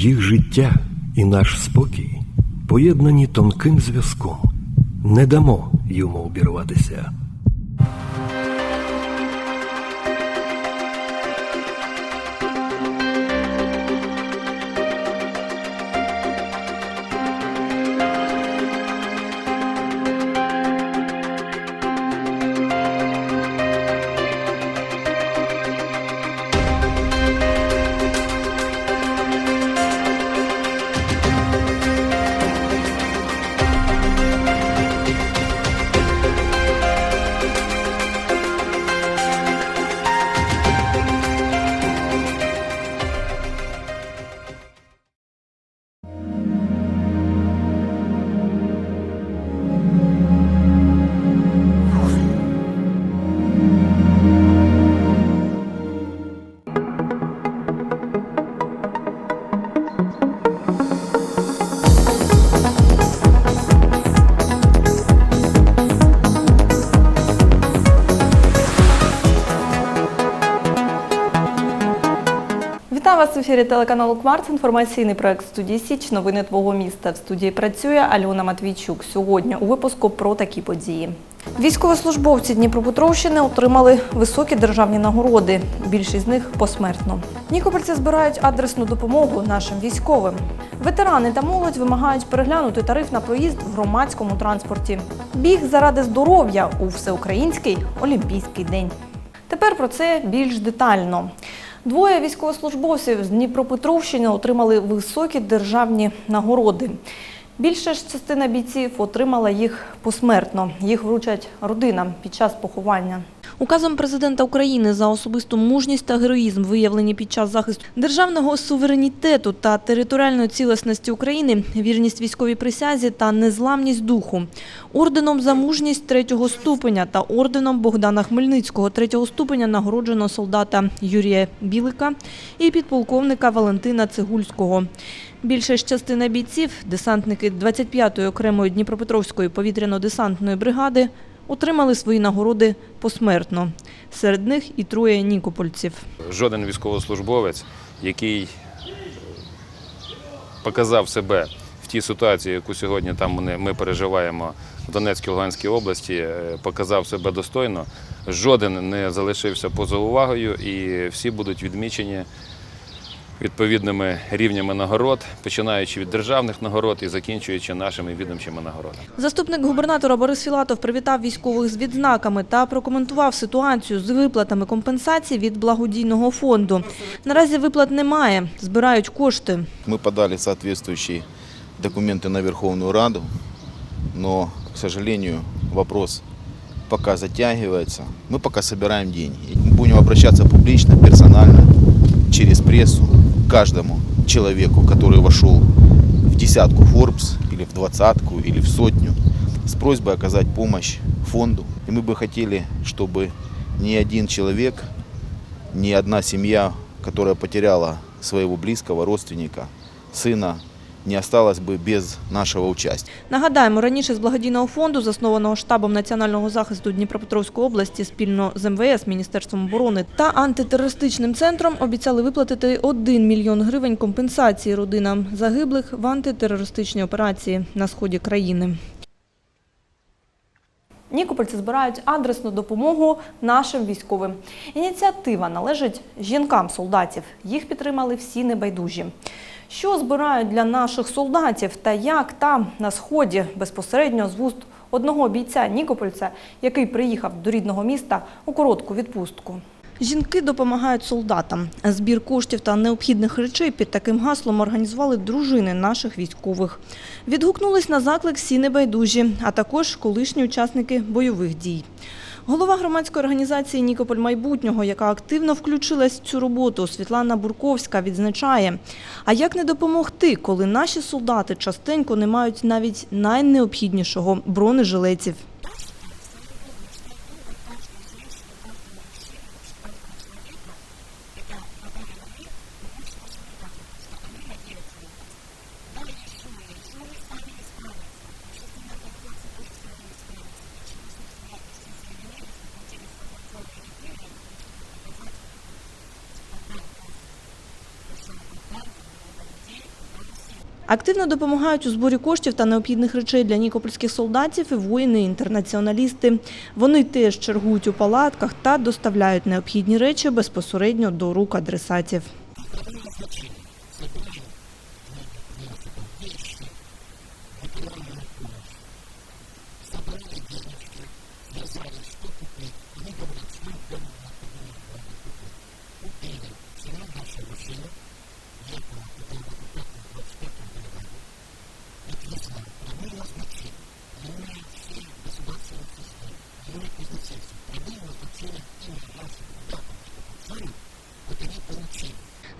Їх життя і наш спокій поєднані тонким зв'язком. Не дамо йому обірватися. Вітаю вас в ефірі телеканалу Кварц. Інформаційний проект студії Січ. Новини твого міста. В студії працює Альона Матвійчук. Сьогодні у випуску про такі події. Військовослужбовці Дніпропетровщини отримали високі державні нагороди. Більшість з них посмертно. Нікопольці збирають адресну допомогу нашим військовим. Ветерани та молодь вимагають переглянути тариф на проїзд в громадському транспорті. Біг заради здоров'я у всеукраїнський олімпійський день. Тепер про це більш детально. Двоє військовослужбовців з Дніпропетровщини отримали високі державні нагороди. Більша ж частина бійців отримала їх посмертно. Їх вручать родинам під час поховання. Указом президента України за особисту мужність та героїзм, виявлені під час захисту державного суверенітету та територіальної цілісності України, вірність військовій присязі та незламність духу, орденом за мужність третього ступеня та орденом Богдана Хмельницького третього ступеня нагороджено солдата Юрія Білика і підполковника Валентина Цегульського. Більша ж частина бійців, десантники 25-ї окремої Дніпропетровської повітряно-десантної бригади, отримали свої нагороди посмертно. Серед них і троє нікопольців. жоден військовослужбовець, який показав себе в тій ситуації, яку сьогодні там ми- ми переживаємо в Донецькій Луганській області, е, показав себе достойно. Жоден не залишився поза увагою, і всі будуть відмічені відповідними рівнями нагород, починаючи від державних нагород і закінчуючи нашими відомчими нагородами. Заступник губернатора Борис Філатов привітав військових з відзнаками та прокоментував ситуацію з виплатами компенсацій від благодійного фонду. Наразі виплат немає, збирають кошти. Мы подали соответствующие документы на Верховную Раду, но, к сожалению, вопрос пока затягивается. Мы пока собираем деньги. Мы будем обращаться публично, персонально, через прессу, к Каждому человеку, который вошел в десятку Forbes, или в двадцатку, или в сотню, с просьбой оказать помощь фонду. И мы бы хотели, чтобы ни один человек, ни одна семья, которая потеряла своего близкого родственника, сына, не осталась бы без нашего участия. Нагадаємо, раніше з благодійного фонду, заснованого штабом національного захисту Дніпропетровської області спільно з МВС, Міністерством оборони та антитерористичним центром обіцяли виплатити 1 мільйон гривень компенсації родинам загиблих в антитерористичній операції на сході країни. Нікопольці збирають адресну допомогу нашим військовим. Ініціатива належить жінкам солдатів. Їх підтримали всі небайдужі. Що збирають для наших солдатів та як там на сході безпосередньо з вуст одного бійця Нікопольця, який приїхав до рідного міста у коротку відпустку. Жінки допомагають солдатам. Збір коштів та необхідних речей під таким гаслом організували дружини наших військових. Відгукнулись на заклик всі небайдужі, а також колишні учасники бойових дій. Голова громадської організації Нікополь майбутнього, яка активно включилась в цю роботу, Світлана Бурковська відзначає, а як не допомогти, коли наші солдати частенько не мають навіть найнеобхіднішого бронежилетів. Активно допомагають у зборі коштів та необхідних речей для нікопольських солдатів і воїни-інтернаціоналісти. Вони теж чергують у палатках та доставляють необхідні речі безпосередньо до рук адресатів.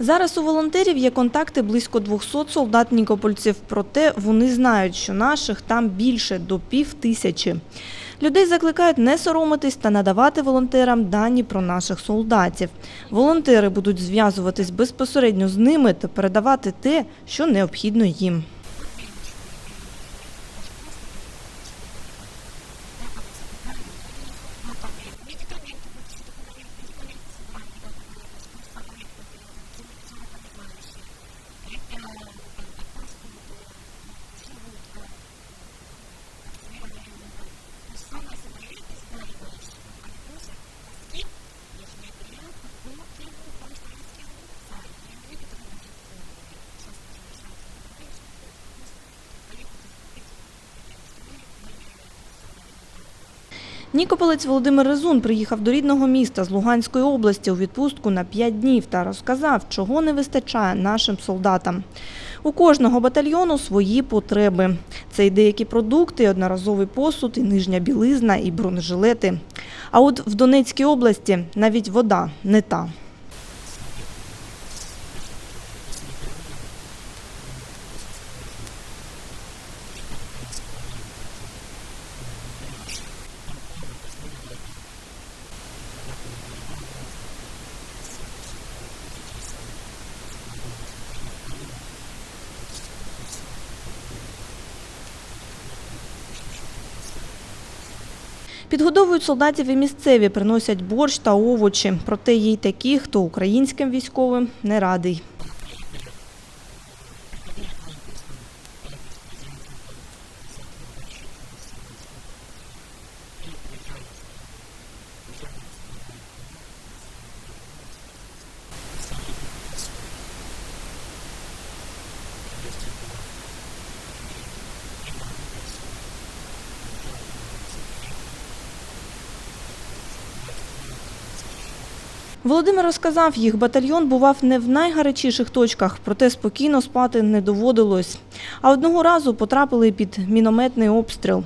Зараз у волонтерів є контакти близько 200 солдат нікопольців, проте вони знають, що наших там більше до пів тисячі. Людей закликають не соромитись та надавати волонтерам дані про наших солдатів. Волонтери будуть зв'язуватись безпосередньо з ними та передавати те, що необхідно їм. Нікополець Володимир Резун приїхав до рідного міста з Луганської області у відпустку на 5 днів та розказав, чого не вистачає нашим солдатам. У кожного батальйону свої потреби. Це і деякі продукти, і одноразовий посуд, і нижня білизна, і бронежилети. А от в Донецькій області навіть вода не та. Підгодовують солдатів і місцеві, приносять борщ та овочі. Проте є й такі, хто українським військовим не радий. Володимир розказав, їх батальйон бував не в найгарячіших точках, проте спокійно спати не доводилось. А одного разу потрапили під мінометний обстріл.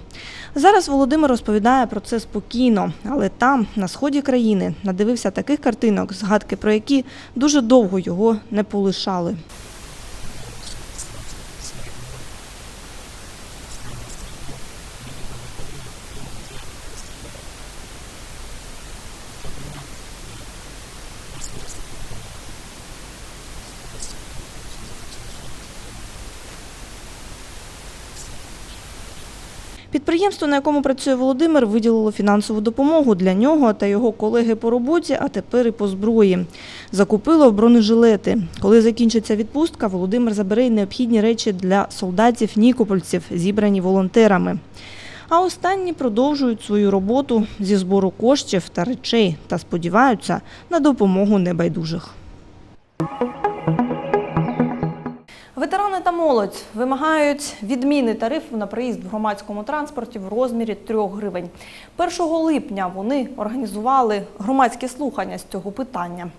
Зараз Володимир розповідає про це спокійно, але там, на сході країни, надивився таких картинок, згадки про які дуже довго його не полишали. Підприємство, на якому працює Володимир, виділило фінансову допомогу для нього та його колеги по роботі, а тепер і по зброї. Закупило бронежилети. Коли закінчиться відпустка, Володимир забере й необхідні речі для солдатів-нікопольців, зібрані волонтерами. А останні продовжують свою роботу зі збору коштів та речей та сподіваються на допомогу небайдужих. Ветерани та молодь вимагають відміни тарифу на проїзд в громадському транспорті в розмірі 3 гривень. 1 липня вони організували громадські слухання з цього питання.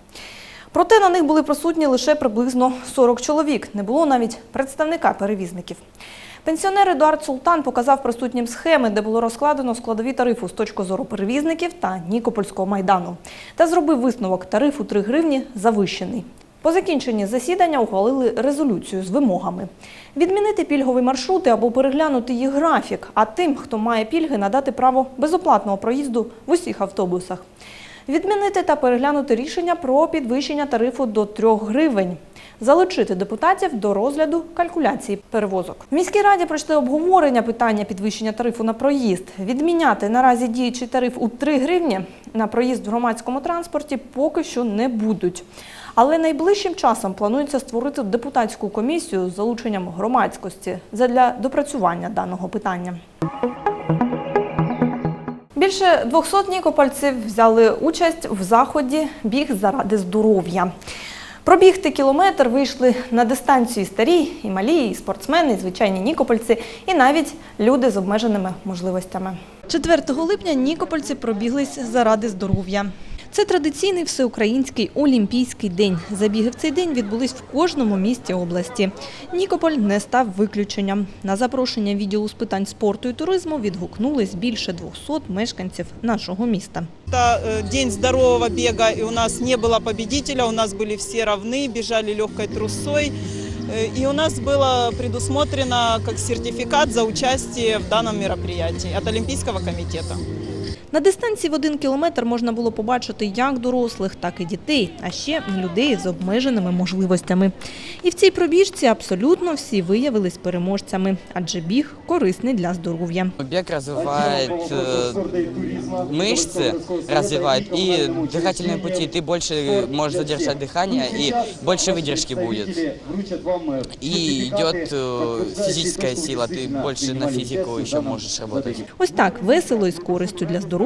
Проте на них були присутні лише приблизно 40 чоловік. Не було навіть представника перевізників. Пенсіонер Едуард Султан показав присутнім схеми, де було розкладено складові тарифу з точки зору перевізників та Нікопольського майдану. Та зробив висновок тарифу 3 гривні завищений. По закінченні засідання ухвалили резолюцію з вимогами. Відмінити пільгові маршрути або переглянути їх графік, а тим, хто має пільги, надати право безоплатного проїзду в усіх автобусах. Відмінити та переглянути рішення про підвищення тарифу до 3 гривень. Залучити депутатів до розгляду калькуляції перевозок. В міській раді пройшли обговорення питання підвищення тарифу на проїзд. Відміняти наразі діючий тариф у 3 гривні на проїзд в громадському транспорті поки що не будуть. Але найближчим часом планується створити депутатську комісію з залученням громадськості задля допрацювання даного питання. Більше 200 нікопольців взяли участь в заході Біг заради здоров'я. Пробігти кілометр вийшли на дистанції старі і малі, і спортсмени, і звичайні нікопольці, і навіть люди з обмеженими можливостями. 4 липня нікопольці пробіглись заради здоров'я. Це традиційний всеукраїнський олімпійський день. Забіги в цей день відбулись в кожному місті області. Нікополь не став виключенням. На запрошення відділу з питань спорту і туризму відгукнулись більше 200 мешканців нашого міста. Это э, день здорового бега, и у нас не было победителя, у нас были все равны, бежали легкой трусой. Э, И у нас было предусмотрено как сертификат за участие в данном мероприятии от Олимпийского комитета. На дистанції в один кілометр можна було побачити як дорослих, так і дітей, а ще людей з обмеженими можливостями. І в цій пробіжці абсолютно всі виявились переможцями, адже біг корисний для здоров'я. Бег развивает э, мышцы, развивает и дыхательные пути. Ты больше можешь задержать дыхание и больше выдержки будет. И идет э, физическая сила, ты больше на физику еще можешь работать. Ось так весело і з користю для здоров'я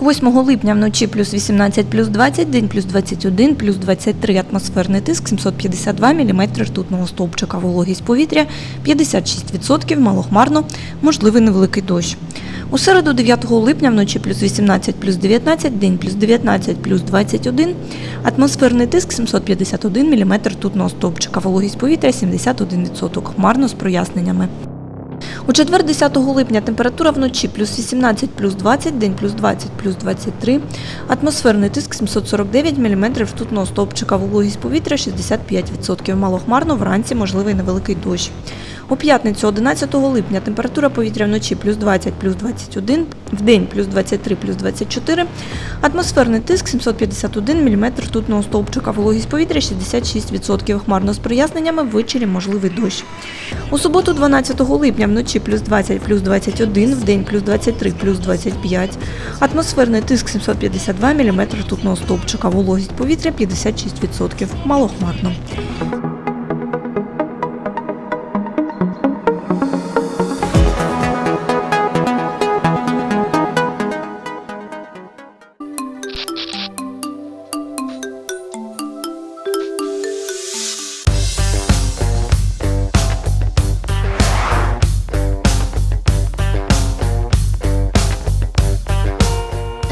У 8 липня, вночі плюс 18, плюс 20, день плюс 21, плюс 23 атмосферний тиск, 752 мм ртутного стовпчика, вологість повітря 56%, малохмарно, можливий невеликий дощ. У середу, 9 липня, вночі плюс 18, плюс 19, день плюс 19, плюс 21, атмосферний тиск 751 мм ртутного стовпчика, вологість повітря 71%, хмарно з проясненнями. У четвер 10 липня температура вночі плюс 18, плюс 20, день плюс 20, плюс 23, атмосферний тиск 749 мм ртутного стовпчика, вологість повітря 65%, малохмарно, вранці можливий невеликий дощ. У п'ятницю 11 липня температура повітря вночі плюс 20, плюс 21, в день плюс 23, плюс 24, атмосферний тиск 751 мм ртутного стовпчика, вологість повітря 66%, хмарно з проясненнями, ввечері можливий дощ. У суботу 12 липня вночі плюс 20, плюс 21, в день плюс 23, плюс 25, атмосферний тиск 752 мм ртутного стовпчика, вологість повітря 56%, малохмарно.